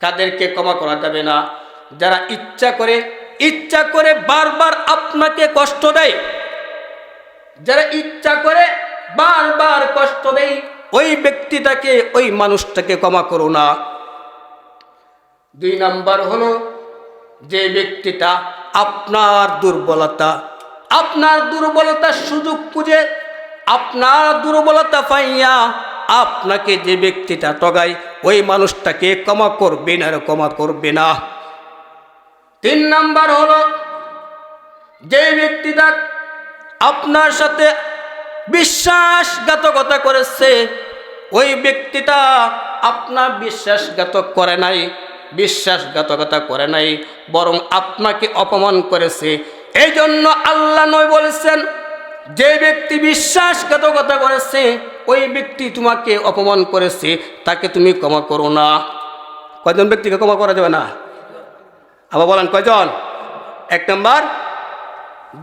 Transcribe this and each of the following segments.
তাদেরকে ক্ষমা করা যাবে না। যারা ইচ্ছা করে ইচ্ছা করে বারবার আপনাকে কষ্ট দেয়, যারা ইচ্ছা করে বারবার কষ্ট দেয়, ওই ব্যক্তিটাকে, ওই মানুষটাকে ক্ষমা করো না। দুই নাম্বার হলো যে ব্যক্তিটা আপনার দুর্বলতা, আপনার দুর্বলতার সুযোগ খুঁজে, আপনার দুর্বলতা পাইয়া আপনাকে যে ব্যক্তিটা টগায় ওই মানুষটাকে ক্ষমা করবে না ক্ষমা করবে না। তিন নাম্বার হলো, যে ব্যক্তিটা আপনার সাথে বিশ্বাসঘাতকতা করেছে, ওই ব্যক্তিটা আপনার বিশ্বাসঘাতক করে নাই, বিশ্বাসঘাতকতা করে নাই, বরং আপনাকে অপমান করেছে। এই জন্য আল্লাহ নয় বলেছেন, যে ব্যক্তি বিশ্বাসঘাতকতা করেছে ওই ব্যক্তি তোমাকে অপমান করেছে, তাকে তুমি ক্ষমা করো না। কয়জন ব্যক্তিকে ক্ষমা করা যাবে না? আবার বলেন, কয়জন? এক নম্বর,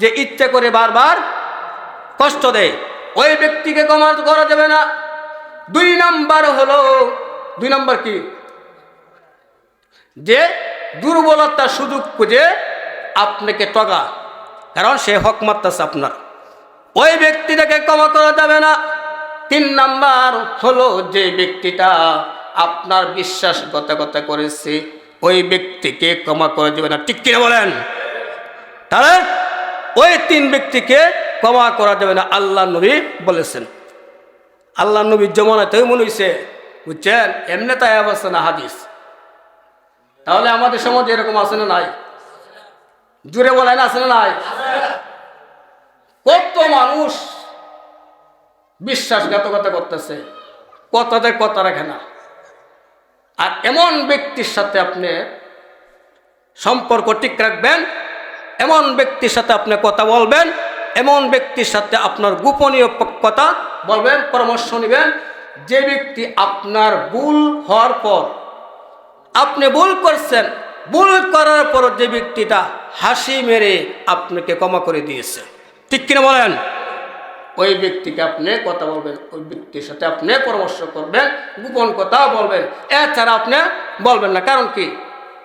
যে ইচ্ছে করে বারবার কষ্ট দেয়, ওই ব্যক্তিকে ক্ষমা করা যাবে না। দুই নাম্বার হলো, দুই নাম্বার কি? যে দুর্বলতার সুযোগ খুঁজে আপনাকে টগা কারণ সে হক মারতেছে আপনার। ওই ব্যক্তিটাকে ক্ষমা করা যাবে না। তিন নাম্বার হলো যে ব্যক্তিটা আপনার বিশ্বাসঘাতকতা করেছে, ওই ব্যক্তিকে ক্ষমা করা দেবে না। ঠিক কিনা বলেন? তাহলে ওই তিন ব্যক্তিকে ক্ষমা করা যাবে না, আল্লাহ নবী বলেছেন। আল্লাহ নবীর জমানাতেই মনে হয়েছে বুঝছেন? এমনি তাই অবস্থা না, হাদিস। তাহলে আমাদের সমাজে এরকম আছে না নাই? জুড়ে বলেন, আছে না নাই? বিশ্বাসঘাতকতা করতেছে। কথাতে কথা রাখে না। আর এমন ব্যক্তির সাথে আপনি সম্পর্ক ঠিক রাখবেন, এমন ব্যক্তির সাথে আপনি কথা বলবেন, এমন ব্যক্তির সাথে আপনার গোপনীয় কথা বলবেন, পরামর্শ নেবেন। যে ব্যক্তি আপনার ভুল হওয়ার পর, আপনি ভুল করছেন, ভুল করার পর যে ব্যক্তিটা হাসি মেরে আপনাকে ক্ষমা করে দিয়েছে। ঠিক কিনা বলেন? ওই ব্যক্তিকে আপনি কথা বলবেন, ওই ব্যক্তির সাথে আপনি পরামর্শ করবেন, গোপন কথা বলবেন। এছাড়া আপনি বলবেন না। কারণ কি?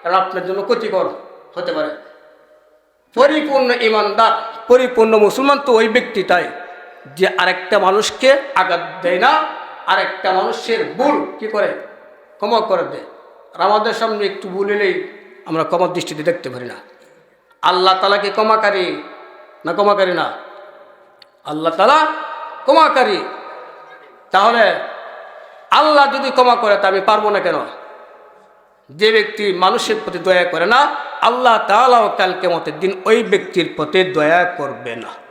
কারণ আপনার জন্য ক্ষতিকর হতে পারে। পরিপূর্ণ ইমানদার, পরিপূর্ণ মুসলমান তো ওই ব্যক্তিটাই যে আরেকটা মানুষকে আঘাত দেয় না, আরেকটা মানুষের ভুল কি করে? ক্ষমা করে দেয়। আর আমাদের সামনে একটু ভুল এলেই আমরা ক্ষমার দৃষ্টিতে দেখতে পারি না। আল্লাহ তালাকে ক্ষমাকারী না ক্ষমাকারী না? আল্লাহ তালা ক্ষমাকারী তাহলে আল্লাহ যদি ক্ষমা করে, তা আমি পারব না কেন? যে ব্যক্তি মানুষের প্রতি দয়া করে না, আল্লাহ তালাও কালকে মতের দিন ওই ব্যক্তির প্রতি দয়া করবে না।